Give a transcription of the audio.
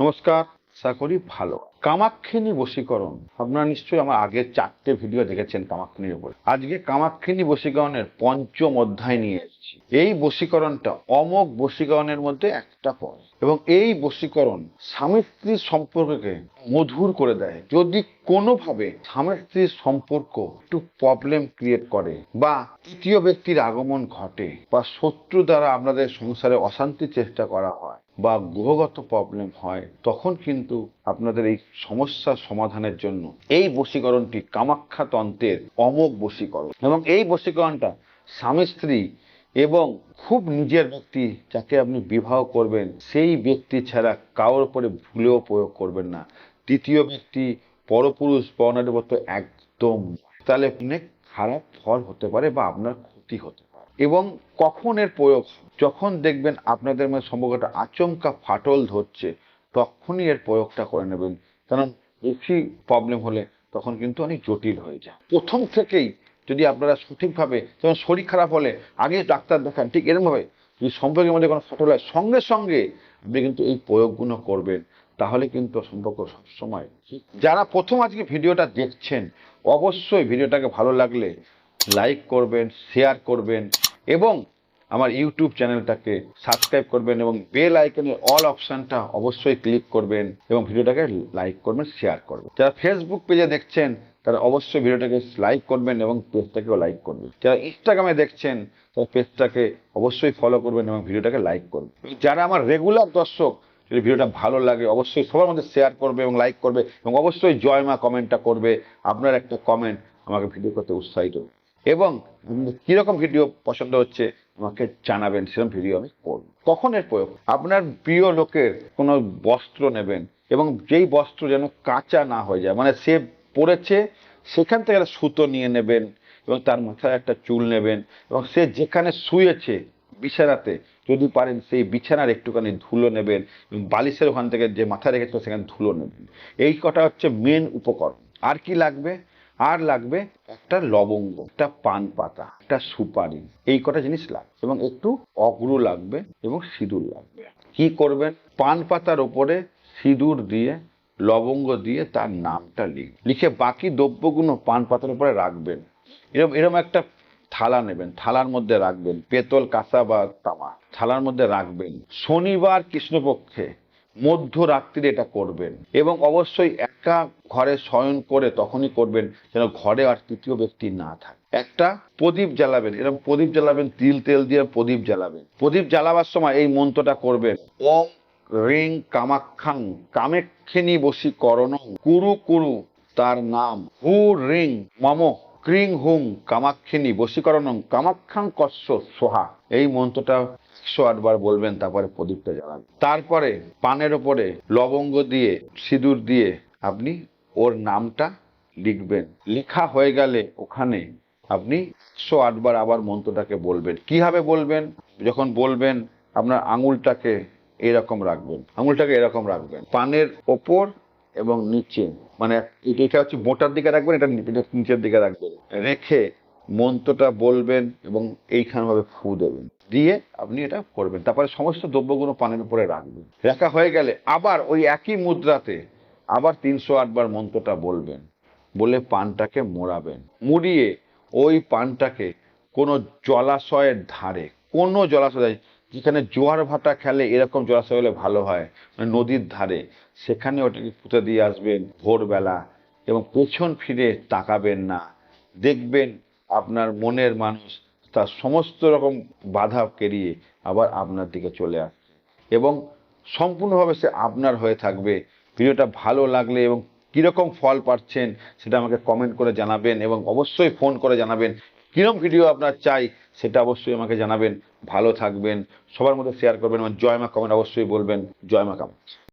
নমস্কার, আশা করি ভালো। কামাক্ষিনী বশীকরণ, আপনারা নিশ্চয়ই আমার আগের চারটে ভিডিও দেখেছেন কামাক্ষিনীর উপর। আজকে কামাক্ষিনী বশীকরণের পঞ্চম অধ্যায় নিয়ে এসেছি এই বশীকরণটা অমোঘ বশীকরণের মধ্যে একটা পদ এবং এই বশীকরণ স্বামী স্ত্রীর সম্পর্ককে মধুর করে দেয়। যদি কোনোভাবে স্বামী স্ত্রীর সম্পর্ক একটু প্রবলেম ক্রিয়েট করে বা তৃতীয় ব্যক্তির আগমন ঘটে বা শত্রু দ্বারা আপনাদের সংসারে অশান্তি চেষ্টা করা হয় বা গ্রহগত প্রবলেম হয়, তখন কিন্তু আপনাদের এই সমস্যার সমাধানের জন্য এই বশীকরণটি কামাখ্যা তন্ত্রের অমোঘ বশীকরণ। এবং এই বশীকরণটা স্বামী স্ত্রী এবং খুব নিজের ব্যক্তি যাকে আপনি বিবাহ করবেন, সেই ব্যক্তি ছাড়া কারোর উপরে ভুলেও প্রয়োগ করবেন না। তৃতীয় ব্যক্তি পরপুরুষ বর্ণাদের মতো একদম তাহলে অনেক খারাপ ফল হতে পারে বা আপনার ক্ষতি হতে পারে। এবং কখন এর প্রয়োগ যখন দেখবেন আপনাদের মধ্যে সম্পর্কটা আচমকা ফাটল ধরছে, তখনই এর প্রয়োগটা করে নেবেন। কারণ বেশি প্রবলেম হলে তখন কিন্তু অনেক জটিল হয়ে যায়। প্রথম থেকেই যদি আপনারা সঠিকভাবে, যেমন শরীর খারাপ হলে আগে ডাক্তার দেখান, ঠিক এরকমভাবে যদি সম্পর্কের মধ্যে কোনো ফাটল হয়, সঙ্গে সঙ্গে আপনি কিন্তু এই প্রয়োগগুলো করবেন। তাহলে কিন্তু সম্পর্ক সবসময় যারা প্রথম আজকে ভিডিওটা দেখছেন, অবশ্যই ভিডিওটাকে ভালো লাগলে লাইক করবেন, শেয়ার করবেন এবং আমার ইউটিউব চ্যানেলটাকে সাবস্ক্রাইব করবেন এবং বেল আইকনের অল অপশানটা অবশ্যই ক্লিক করবেন এবং ভিডিওটাকে লাইক করবেন শেয়ার করবেন। যারা ফেসবুক পেজে দেখছেন, তারা অবশ্যই ভিডিওটাকে লাইক করবেন এবং পেজটাকেও লাইক করবেন। যারা ইনস্টাগ্রামে দেখছেন, তারা পেজটাকে অবশ্যই ফলো করবেন এবং ভিডিওটাকে লাইক করবেন। যারা আমার রেগুলার দর্শক, যদি ভিডিওটা ভালো লাগে, অবশ্যই সবার মধ্যে শেয়ার করবে এবং লাইক করবে এবং অবশ্যই জয় মা কমেন্টটা করবে। আপনার একটা কমেন্ট আমাকে ভিডিও করতে উৎসাহিত। এবং কীরকম ভিডিও পছন্দ হচ্ছে আমাকে জানাবেন, সেরকম ভিডিও আমি করব। কখন এর প্রয়োগ। আপনার প্রিয় লোকের কোনো বস্ত্র নেবেন এবং যেই বস্ত্র যেন কাঁচা না হয়ে যায় মানে সে পরেছে, সেখান থেকে একটা সুতো নিয়ে নেবেন এবং তার মাথায় একটা চুল নেবেন এবং সে যেখানে শুয়েছে বিছানাতে, যদি পারেন সেই বিছানার একটুখানি ধুলো নেবেন এবং বালিশের ওখান থেকে যে মাথা রেখেছিল সেখানে ধুলো নেবেন। এই কটা হচ্ছে মেন উপকরণ। আর কি লাগবে? আর লাগবে একটা লবঙ্গ, একটা পান পাতা, একটা সুপারি, এই কটা জিনিস লাগবে এবং একটু অগ্রু লাগবে এবং সিঁদুর লাগবে। কি করবেন? পান পাতার ওপরে সিঁদুর দিয়ে, লবঙ্গ দিয়ে তার নামটা লিখ লিখে বাকি দ্রব্যগুলো পান পাতার উপরে রাখবেন। এরকম এরকম একটা থালা নেবেন, থালার মধ্যে রাখবেন। পেতল কাঁসা বা তামা, থালার মধ্যে রাখবেন। শনিবার কৃষ্ণপক্ষে মধ্যরাত্রিরে এটা করবেন। এবং অবশ্যই একা ঘরে শয়ন করে তখনই করবেন যেন ঘরে আর তৃতীয় ব্যক্তি না থাকে। একটা প্রদীপ জ্বালাবেন এরকম প্রদীপ জ্বালাবেন, তিল তেল দিয়ে প্রদীপ জ্বালাবেন। প্রদীপ জ্বালাবার সময় এই মন্ত্রটা করবেন ওম রিং কামাক্ষাং কামেক্ষিনী বশীকরণ কুরু কুরু তার নাম, হু রিং মম ক্রিং হুম কামাক্ষিনী বশীকরণং কামাক্ষাং কস্য সোহা। এই মন্ত্রটা একশো আটবার বলবেন, তারপরে প্রদীপটা জ্বালাবেন। তারপরে পানের ওপরে লবঙ্গ দিয়ে, সিঁদুর দিয়ে আপনি ওর নামটা লিখবেন। লেখা হয়ে গেলে ওখানে আপনি একশো আটবার আবার মন্ত্রটাকে বলবেন। কীভাবে বলবেন? যখন বলবেন, আপনার আঙুলটাকে এরকম রাখবেন। আঙুলটাকে এরকম রাখবেন। পানের ওপর এবং নিচে। মানে এটা- হচ্ছে মোটার দিকে রাখবেন, এটা নিচের দিকে রাখবেন। রেখে মন্ত্রটা বলবেন এবং এইখানভাবে ফু দেবেন। দিয়ে আপনি এটা করবেন। তারপরে সমস্ত দ্রব্যগুলো পানের উপরে রাখবেন। রাখা হয়ে গেলে আবার ওই একই মুদ্রাতে আবার তিনশো আটবার মন্ত্রটা বলবেন। বলে পানটাকে মোড়াবেন। মুড়িয়ে ওই পানটাকে কোনো জলাশয়ের ধারে, কোনো জলাশয় যেখানে জোয়ার ভাটা খেলে এরকম জলাশয় হলে ভালো হয় মানে নদীর ধারে। সেখানে ওটাকে পুঁতে দিয়ে আসবেন ভোরবেলা এবং পেছন ফিরে তাকাবেন না। দেখবেন আপনার মনের মানুষ তার সমস্ত রকম বাধা কেরিয়ে আবার আপনার দিকে চলে আসছে। এবং সম্পূর্ণভাবে সে আপনার হয়ে থাকবে। ভিডিওটা ভালো লাগলে এবং কীরকম ফল পাচ্ছেন সেটা আমাকে কমেন্ট করে জানাবেন এবং অবশ্যই ফোন করে জানাবেন কীরকম ভিডিও আপনার চাই। সেটা অবশ্যই আমাকে জানাবেন, ভালো থাকবেন, সবার মধ্যে শেয়ার করবেন আমার জয় মা কমেন্ট অবশ্যই বলবেন, জয় মা কামেন্ট